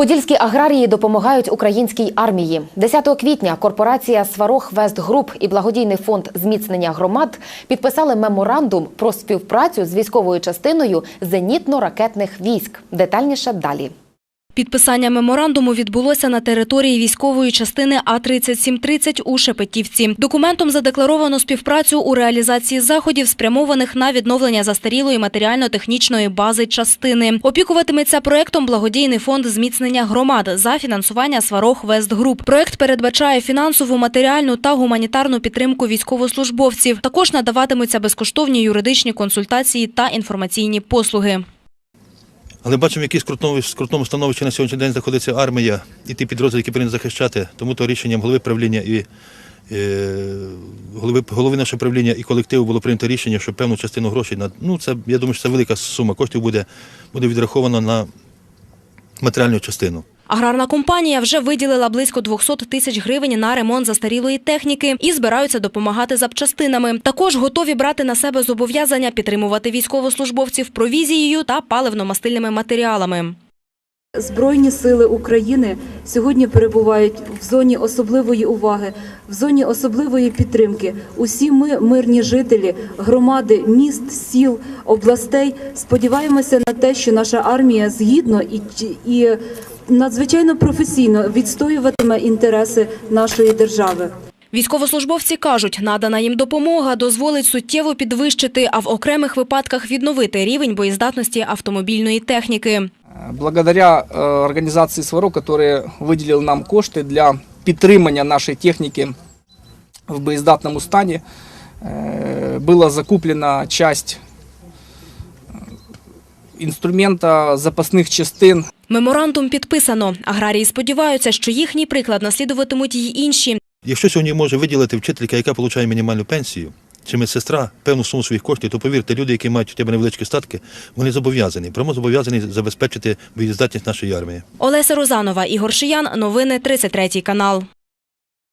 Подільські аграрії допомагають українській армії. 10 квітня корпорація Сварог Вест Груп і благодійний фонд зміцнення громад підписали меморандум про співпрацю з військовою частиною зенітно-ракетних військ. Детальніше далі. Підписання меморандуму відбулося на території військової частини А-3730 у Шепетівці. Документом задекларовано співпрацю у реалізації заходів, спрямованих на відновлення застарілої матеріально-технічної бази частини. Опікуватиметься проектом благодійний фонд зміцнення громад за фінансування Сварог Вест Груп. Проект передбачає фінансову, матеріальну та гуманітарну підтримку військовослужбовців. Також надаватимуться безкоштовні юридичні консультації та інформаційні послуги. Але бачимо, в якій скрутному, становищі на сьогоднішній день знаходиться армія і ті підрозділи, які повинні захищати. Тому то рішенням голови правління і е, голови, голови нашого правління і колективу було прийнято рішення, що певну частину грошей на ну це я думаю, що це велика сума коштів буде, буде відрахована на матеріальну частину. Аграрна компанія вже виділила близько 200 тисяч гривень на ремонт застарілої техніки і збираються допомагати запчастинами. Також готові брати на себе зобов'язання підтримувати військовослужбовців провізією та паливно-мастильними матеріалами. Збройні сили України сьогодні перебувають в зоні особливої уваги, в зоні особливої підтримки. Усі ми, мирні жителі, громади, міст, сіл, областей, сподіваємося на те, що наша армія згідно і, і надзвичайно професійно відстоюватиме інтереси нашої держави. Військовослужбовці кажуть, надана їм допомога дозволить суттєво підвищити, а в окремих випадках відновити рівень боєздатності автомобільної техніки Благодаря э, организации СВРО, которая выделила нам кошти для підтримання нашої техніки в боєздатному стані, э, була закуплена часть э, інструмента запасних частин Меморандум підписано. Аграрії сподіваються, що їхній приклад наслідуватимуть й інші. Якщо сьогодні може виділити вчителька, яка отримує мінімальну пенсію, чи медсестра певну суму своїх коштів, то повірте, люди, які мають хоча б невеличкі статки, вони зобов'язані, прямо зобов'язані забезпечити боєздатність нашої армії. Олеся Розанова, Ігор Шиян. Новини 33 канал.